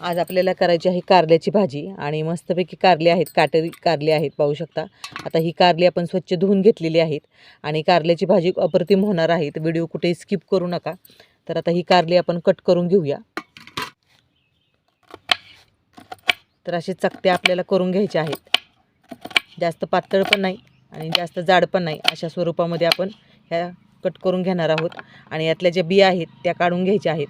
आज आपल्याला करायची आहे कारल्याची भाजी आणि मस्तपैकी कारले आहेत काटेरी कारले आहेत पाहू शकता. आता ही कारली आपण स्वच्छ धुवून घेतलेली आहेत आणि कारल्याची भाजी अप्रतिम होणार आहे. तर व्हिडिओ कुठेही स्किप करू नका. तर आता ही कारली आपण कट करून घेऊया. तर असे चकते आपल्याला करून घ्यायचे आहेत. जास्त पातळ पण नाही आणि जास्त जाड पण नाही. अशा स्वरूपामध्ये आपण ह्या कट करून घेणार आहोत. आणि यातल्या ज्या बिया आहेत त्या काढून घ्यायच्या आहेत.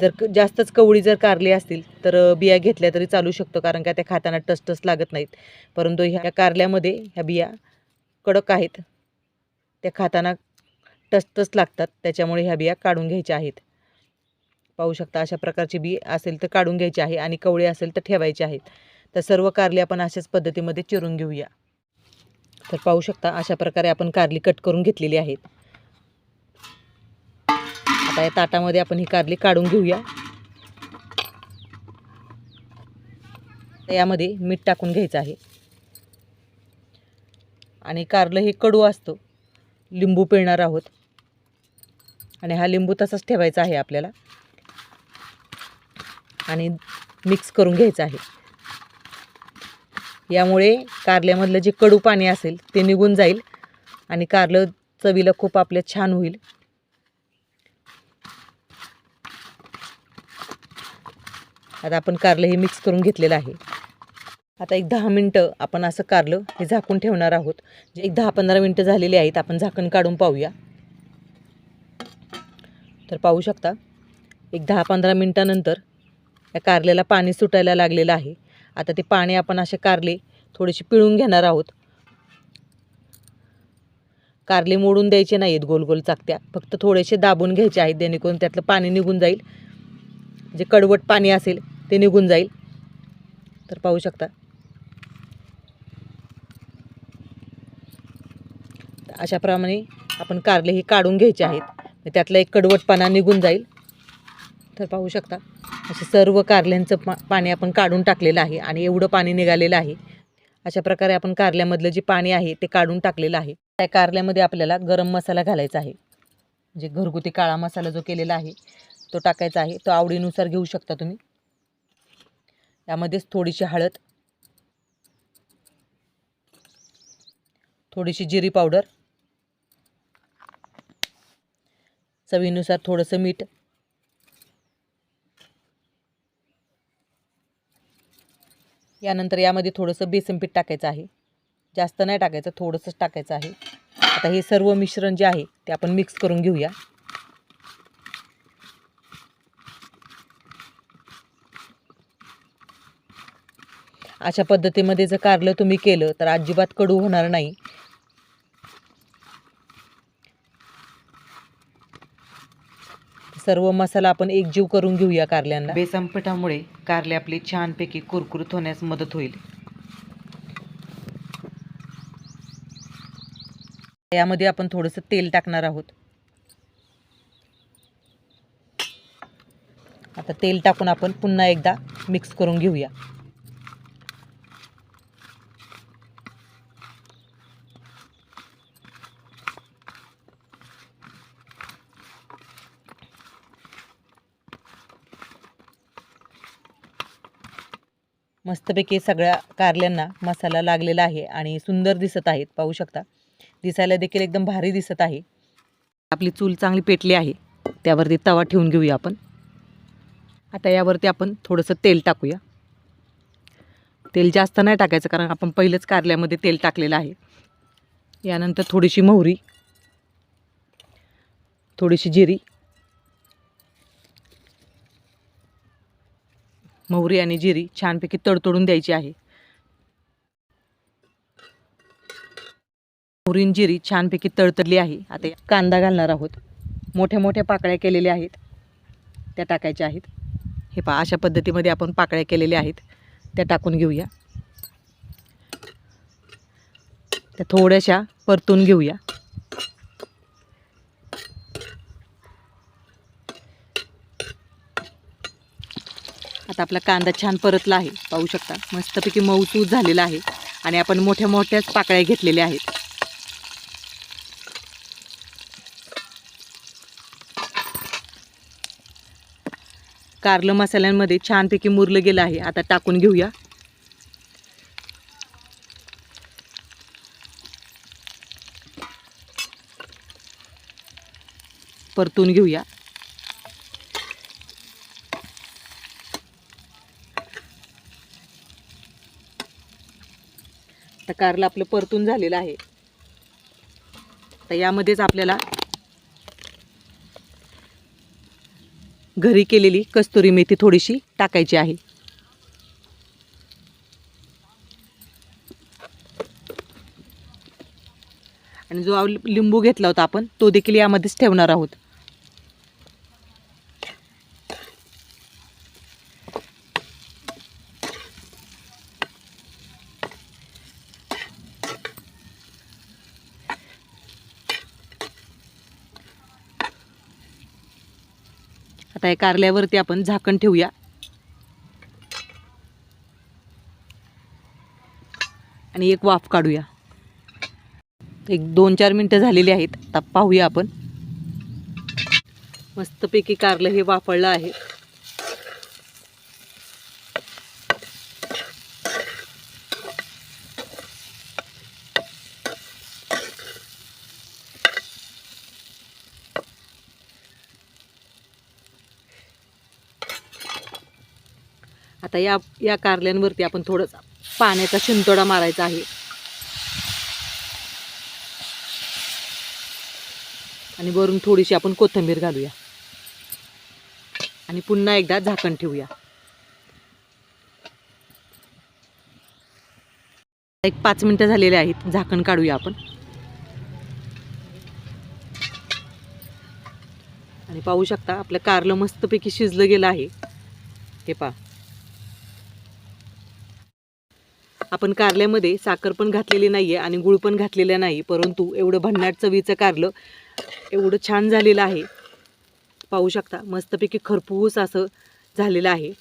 जर क जास्तच कवळी जर कारली असतील तर बिया घेतल्या तरी चालू शकतो कारण का त्या खाताना टसटस लागत नाहीत. परंतु ह्या कारल्यामध्ये ह्या बिया कडक आहेत. त्या खाताना टसटस लागतात त्याच्यामुळे ह्या बिया काढून घ्यायच्या आहेत. पाहू शकता अशा प्रकारची बी असेल तर काढून घ्यायची आहे आणि कवळी असेल तर ठेवायची आहेत. तर सर्व कारली आपण अशाच पद्धतीमध्ये चिरून घेऊया. तर पाहू शकता अशा प्रकारे आपण कारली कट करून घेतलेली आहेत. आता या ताटामध्ये आपण ही कारली काढून घेऊया. यामध्ये मीठ टाकून घ्यायचं आहे. आणि कारलं हे कडू असतं. लिंबू पिळणार आहोत. आणि हा लिंबू तसाच ठेवायचा आहे आपल्याला. आणि मिक्स करून घ्यायचं आहे. यामुळे कारल्यामधलं जे कडू पाणी असेल ते निघून जाईल. आणि कारलं चवीला खूप आपल्या छान होईल. आता आपण कारलं हे मिक्स करून घेतलेलं आहे. आता एक दहा मिनटं आपण असं कारलं हे झाकून ठेवणार आहोत. जे एक दहा पंधरा मिनटं झालेली आहेत आपण झाकण काढून पाहूया. तर पाहू शकता एक दहा पंधरा मिनटानंतर या कारल्याला पाणी सुटायला लागलेलं आहे. आता ते पाणी आपण असे कारले थोडेसे पिळून घेणार आहोत. कारले मोडून द्यायचे नाहीत गोल गोल चाकत्या. फक्त थोडेसे दाबून घ्यायचे आहेत जेणेकरून त्यातलं पाणी निघून जाईल. जे कडवट पाणी असेल ते निघून जाईल. तर पाहू शकता. अशाप्रमाणे आपण कारले हे काढून घ्यायचे आहेत. त्यातला एक कडवटपणा निघून जाईल. तर पाहू शकता. असे सर्व कारल्यांचं पा पाणी आपण काढून टाकलेलं आहे आणि एवढं पाणी निघालेलं आहे. अशा प्रकारे आपण कारल्यामधलं जे पाणी आहे ते काढून टाकलेलं आहे. त्या कारल्यामध्ये आपल्याला गरम मसाला घालायचा आहे. म्हणजे घरगुती काळा मसाला जो केलेला आहे तो टाकायचा आहे. तो आवडीनुसार घेऊ शकता तुम्ही. यामध्येच थोडीशी हळद थोडीशी जिरी पावडर चवीनुसार थोडंसं मीठ यानंतर यामध्ये थोडंसं बेसन पीठ टाकायचं आहे. जास्त नाही टाकायचं थोडंसंच टाकायचं आहे. आता हे सर्व मिश्रण जे आहे ते आपण मिक्स करून घेऊया. अशा पद्धतीमध्ये जर कारलं तुम्ही केलं तर अजिबात कडू होणार नाही. सर्व मसाला आपण एकजीव करून घेऊया कारल्यांना. बेसन पिठामुळे कारले आपली छानपैकी कुरकुरीत होण्यास मदत होईल. यामध्ये आपण थोडंसं तेल टाकणार आहोत. आता तेल टाकून आपण पुन्हा एकदा मिक्स करून घेऊया. मस्तपैकी सगळ्या कारल्यांना मसाला लागलेला आहे आणि सुंदर दिसत आहेत पाहू शकता. दिसायला देखील एकदम भारी दिसत आहे. आपली चूल चांगली पेटली आहे. त्यावरती तवा ठेवून घेऊया आपण. आता यावरती आपण थोडंसं तेल टाकूया. तेल जास्त नाही टाकायचं कारण आपण पहिलंच कारल्यामध्ये तेल टाकलेलं आहे. यानंतर थोडीशी मोहरी थोडीशी जिरी मोहरी आणि जिरी छानपैकी तडतडून द्यायची आहे. मोहरी जिरी छानपैकी तडतडली आहे. आता कांदा घालणार आहोत. मोठ्या मोठ्या पाकळ्या केलेल्या आहेत. त्या टाकायच्या आहेत. हे पहा अशा पद्धतीमध्ये आपण पाकळ्या केलेल्या आहेत. त्या टाकून घेऊया. त्या थोड्याशा परतून घेऊया. आता आपला कांदा छान परतला आहे. पाहू शकता. मस्तपैकी मऊसूत झालेला आहे. आणि आपण मोठ्या मोठ्याच पाकळ्या घेतलेल्या आहेत. कारलं मसाल्यांमध्ये छानपैकी मुरलं गेलं आहे. आता टाकून घेऊया. परतून घेऊया. आता कारलं आपलं परतून झालेलं आहे. तर यामध्येच आपल्याला घरी केलेली कस्तुरी मेथी थोडीशी टाकायची आहे. आणि जो लिंबू घेतला होता आपण तो देखील यामध्येच ठेवणार आहोत. आता या कारल्यावरती आपण झाकण ठेवूया. आणि एक वाफ काढूया. एक दोन चार मिनटं झालेली आहेत. आता पाहूया आपण. मस्तपैकी कारलं हे वाफळलं आहे. आता या या कारल्यांवरती आपण थोडंसं पाण्याचा शिंतोडा मारायचा आहे. आणि वरून थोडीशी आपण कोथिंबीर घालूया. आणि पुन्हा एकदा झाकण ठेवूया. एक पाच मिनटं झालेले आहेत झाकण काढूया आपण. आणि पाहू शकता आपलं कारलं मस्तपैकी शिजलं गेलं आहे. हे पहा. आपण कारल्यामध्ये साखर पण घातलेली नाही आहे आणि गुळ पण घातलेलं नाही परंतु एवढं भन्नाट चवीचं कारलं एवढं छान झालेलं आहे. पाहू शकता मस्तपैकी खरपूस असं झालेलं आहे.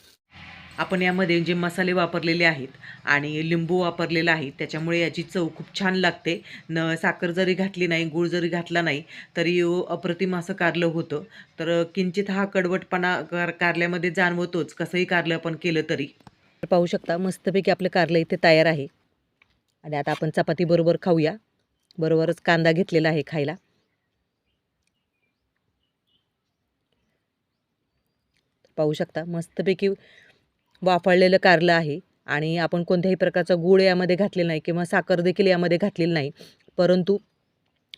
आपण यामध्ये जे मसाले वापरलेले आहेत आणि लिंबू वापरलेला आहे त्याच्यामुळे याची चव खूप छान लागते. न साखर जरी घातली नाही गूळ जरी घातला नाही तरी अप्रतिम असं कारलं होतं. तर किंचित हा कडवटपणा कार कारल्यामध्ये जाणवतोच कसंही कारलं आपण केलं तरी. पाहू शकता मस्तपैकी आपलं कारलं इथे तयार आहे. आणि आता आपण चपातीबरोबर खाऊया. बरोबरच कांदा घेतलेला आहे खायला. पाहू शकता मस्तपैकी वाफळलेलं कारलं आहे. आणि आपण कोणत्याही प्रकारचा गूळ यामध्ये घातलेला नाही किंवा साखर देखील यामध्ये घातलेली नाही. परंतु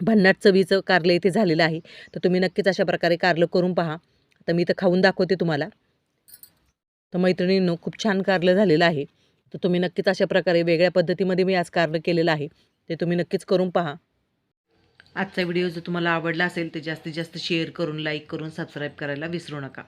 भन्नाट चवीचं कारलं इथे झालेलं आहे. तर तुम्ही नक्कीच अशा प्रकारे कारलं करून पहा. तर मी तर खाऊन दाखवते तुम्हाला. तर मैत्रिणींनो खूप छान कारलं झालेलं आहे. तर तुम्ही नक्कीच अशा प्रकारे वेगळ्या पद्धतीमध्ये मी आज कारलं केलेलं आहे. ते तुम्ही नक्कीच करून पहा. आजचा व्हिडिओ जर तुम्हाला आवडला असेल तर जास्तीत जास्त शेअर करून लाईक करून सबस्क्राईब करायला विसरू नका.